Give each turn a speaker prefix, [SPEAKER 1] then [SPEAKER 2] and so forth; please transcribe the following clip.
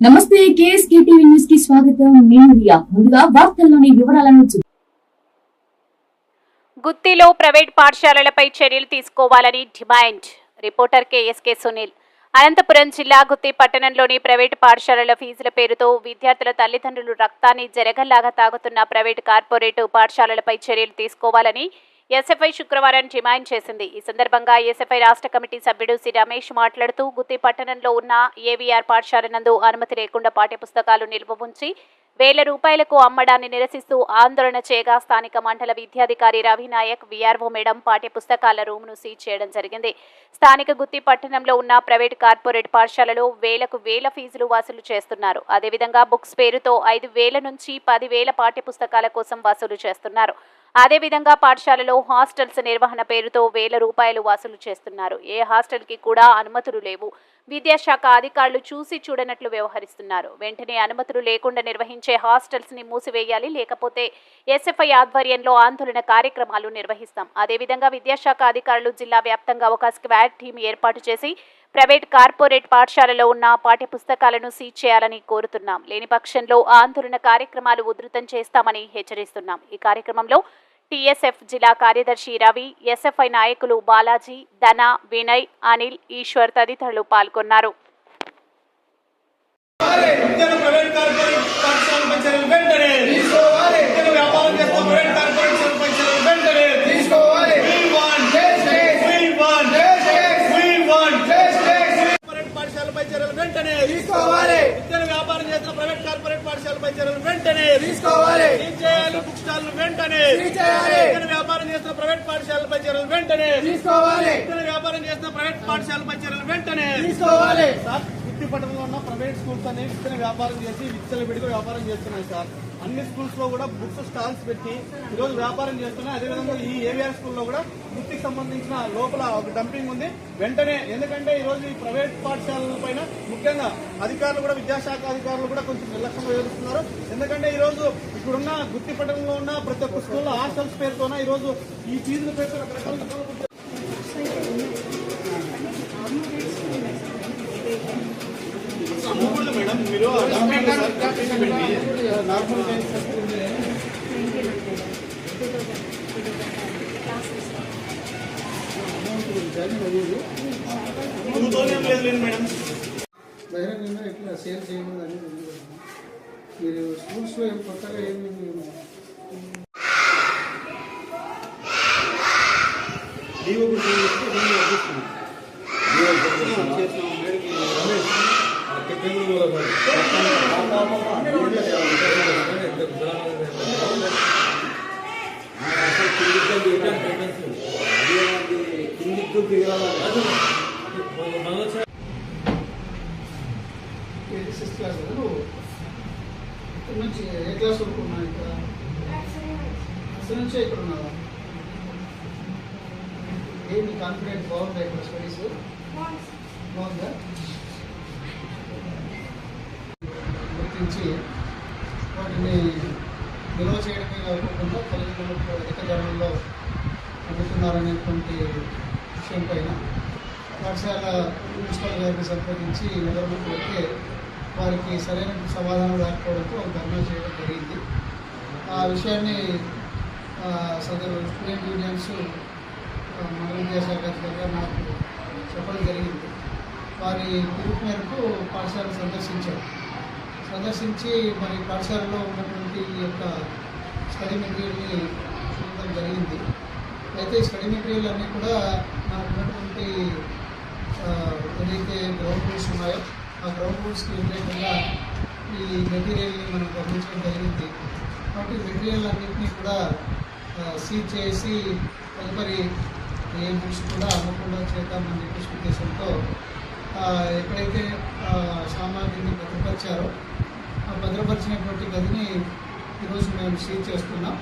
[SPEAKER 1] నమస్తే KSK TV న్యూస్కి స్వాగతం. నేను రియా. ముందుగా వార్తల్లోని వివరాలను చూ-
[SPEAKER 2] గుత్తిలో ప్రైవేట్ పాఠశాలలపై చర్యలు తీసుకోవాలని demand. Reporter K S K Sunil. Anantapuram జిల్లా గుత్తి పట్టణంలోని ప్రైవేటు పాఠశాలల ఫీజుల పేరుతో విద్యార్థుల తల్లిదండ్రులు రక్తాన్ని జరగల్లాగా తాగుతున్న ప్రైవేటు కార్పొరేటు పాఠశాలలపై చర్యలు తీసుకోవాలని ఎస్ఎఫ్ఐ శుక్రవారం డిమాండ్ చేసింది. ఈ సందర్భంగా ఎస్ఎఫ్ఐ రాష్ట్ర కమిటీ సభ్యుడు సి. రమేష్ మాట్లాడుతూ గుత్తి పట్టణంలో ఉన్న ఏవీఆర్ పాఠశాల నందు అనుమతి లేకుండా పాఠ్యపుస్తకాలు నిల్వ ఉంచి వేల రూపాయలకు అమ్మడాన్ని నిరసిస్తూ ఆందోళన చేయగా స్థానిక మండల విద్యాధికారి రవినాయక్ విఆర్ఓ మేడం పాఠ్యపుస్తకాల రూమ్ను సీజ్ చేయడం జరిగింది. స్థానిక గుత్తి పట్టణంలో ఉన్న ప్రైవేట్ కార్పొరేట్ పాఠశాలలో వేలకు వేల ఫీజులు వసూలు చేస్తున్నారు. అదేవిధంగా బుక్స్ పేరుతో ఐదు వేల నుంచి పది వేల పాఠ్యపుస్తకాల కోసం వసూలు చేస్తున్నారు. అదేవిధంగా పాఠశాలలో హాస్టల్స్ నిర్వహణ పేరుతో వేల రూపాయలు వసూలు చేస్తున్నారు. ఏ హాస్టల్కి కూడా అనుమతులు లేవు. విద్యాశాఖ అధికారులు చూసి చూడనట్లు వ్యవహరిస్తున్నారు. వెంటనే అనుమతులు లేకుండా నిర్వహించే హాస్టల్స్ని మూసివేయాలి లేకపోతే ఎస్ఎఫ్ఐ ఆధ్వర్యంలో ఆందోళన కార్యక్రమాలు నిర్వహిస్తాం. అదేవిధంగా విద్యాశాఖ అధికారులు జిల్లా వ్యాప్తంగా ఒక స్క్వాడ్ టీం ఏర్పాటు చేసి ప్రైవేట్ కార్పొరేట్ పాఠశాలలో ఉన్న పాఠ్య పుస్తకాలను సీజ్ చేయాలని కోరుతున్నాం. లేని పక్షంలో ఆందోళన కార్యక్రమాలు ఉధృతం చేస్తామని హెచ్చరిస్తున్నాం. ఈ కార్యక్రమంలో టీఎస్ఎఫ్ జిల్లా కార్యదర్శి రవి ఎస్ఎఫ్ఐ నాయకులు బాలాజీ ధన వినయ్ అనిల్ ఈశ్వర్ తదితరులు పాల్గొన్నారు.
[SPEAKER 3] వెంటనే విద్యను వ్యాపారం చేస్తున్న ప్రైవేట్ కార్పొరేట్ పాఠశాలపై చర్యలు వెంటనే చేయాలి? బుక్ స్టాల్ వెంటనే వ్యాపారం చేస్తున్న ప్రైవేట్ పాఠశాలపై చర్యలు వెంటనే విద్యను వ్యాపారం చేస్తున్న ప్రైవేట్ పాఠశాలపై చర్యలు వెంటనే సార్ గుత్తి పట్టణంలో ఉన్న ప్రైవేట్ స్కూల్స్ అనేవి విత్తన వ్యాపారం చేసి విత్తన విడిగా వ్యాపారం చేస్తున్నాయి సార్. అన్ని స్కూల్స్లో కూడా బుక్స్ స్టాల్స్ పెట్టి ఈరోజు వ్యాపారం చేస్తున్నాయి. అదేవిధంగా ఈ ఏవిఆర్ స్కూల్లో కూడా బుక్కి సంబంధించిన లోపల ఒక డంపింగ్ ఉంది. వెంటనే ఎందుకంటే ఈరోజు ఈ ప్రైవేట్ పాఠశాలల పైన ముఖ్యంగా అధికారులు కూడా విద్యాశాఖ అధికారులు కూడా కొంచెం నిర్లక్ష్యంగా వ్యవహరిస్తున్నారు. ఎందుకంటే ఈరోజు ఇప్పుడున్న గుత్తి పట్టణంలో ఉన్న ప్రతి ఒక్క స్కూల్లో హాస్టల్స్ పేరుతోన ఈ రోజు ఈ ఫీజులు పేరుతో రకరకాల అమ్ముకోండి మేడం మీరు డాక్యుమెంట్ సార్ డాక్యుమెంట్ పెట్టి మూతోనే ఏం లేదు లేండి మేడం
[SPEAKER 4] బహిరంగంగా ఇట్లా సేల్ చేయడం అనేది. మీరు స్కూల్స్లో ఏం కొత్తగా ఏమి మీరు
[SPEAKER 3] డిఓ చేస్తున్నాం.
[SPEAKER 4] సిక్స్త్ క్లాస్ ఇక్కడ నుంచి ఏ క్లాస్ వరకు ఇక్కడ అసలు నుంచే ఇక్కడ ఉన్నావా ఏంటి కాన్ఫిడెంట్ బాగుందా. ఇక్కడ స్టడీస్ బాగుందా? గుర్తించి వాటిని నిల్వ చేయడమే కాకుండా తల్లిదండ్రులకు అధిక ధరలలో అమ్ముతున్నారనేటువంటి విషయం పైన పాఠశాల ప్రిన్సిపల్ గారిని సంప్రదించి వివరణ వెళ్తే వారికి సరైన సమాధానం రాకపోవడంతో ఒక ధర్నా చేయడం జరిగింది. ఆ విషయాన్ని సదరు స్టూడెంట్ యూనియన్స్ ఆ, మండల విద్యాశాఖ అధికారిగా నాకు చెప్పడం జరిగింది. వారి పిలుపు మేరకు పాఠశాల సందర్శించారు. సందర్శించి మరి పాఠశాలలో ఉన్నటువంటి ఈ యొక్క స్టడీ మెటీరియల్ని చూడడం జరిగింది. అయితే ఈ స్టడీ మెటీరియల్ అన్నీ కూడా మనకు ఉన్నటువంటి ఏదైతే గ్రౌండ్ రూల్స్ ఉన్నాయో ఆ గ్రౌండ్ రూల్స్కి వ్యతిరేకంగా ఈ మెటీరియల్ని మనం గమనించడం జరిగింది. కాబట్టి మెటీరియల్ అన్నింటినీ కూడా సీజ్ చేసి తదుపరి ఏ బుక్స్ కూడా అమ్మకుండా చేద్దామని చెప్పేసి ఉద్దేశంతో ఎక్కడైతే సామాగ్రిని భద్రపరిచారో ఆ భద్రపరిచినటువంటి గదిని ఈరోజు మేము సీజ్ చేస్తున్నాం.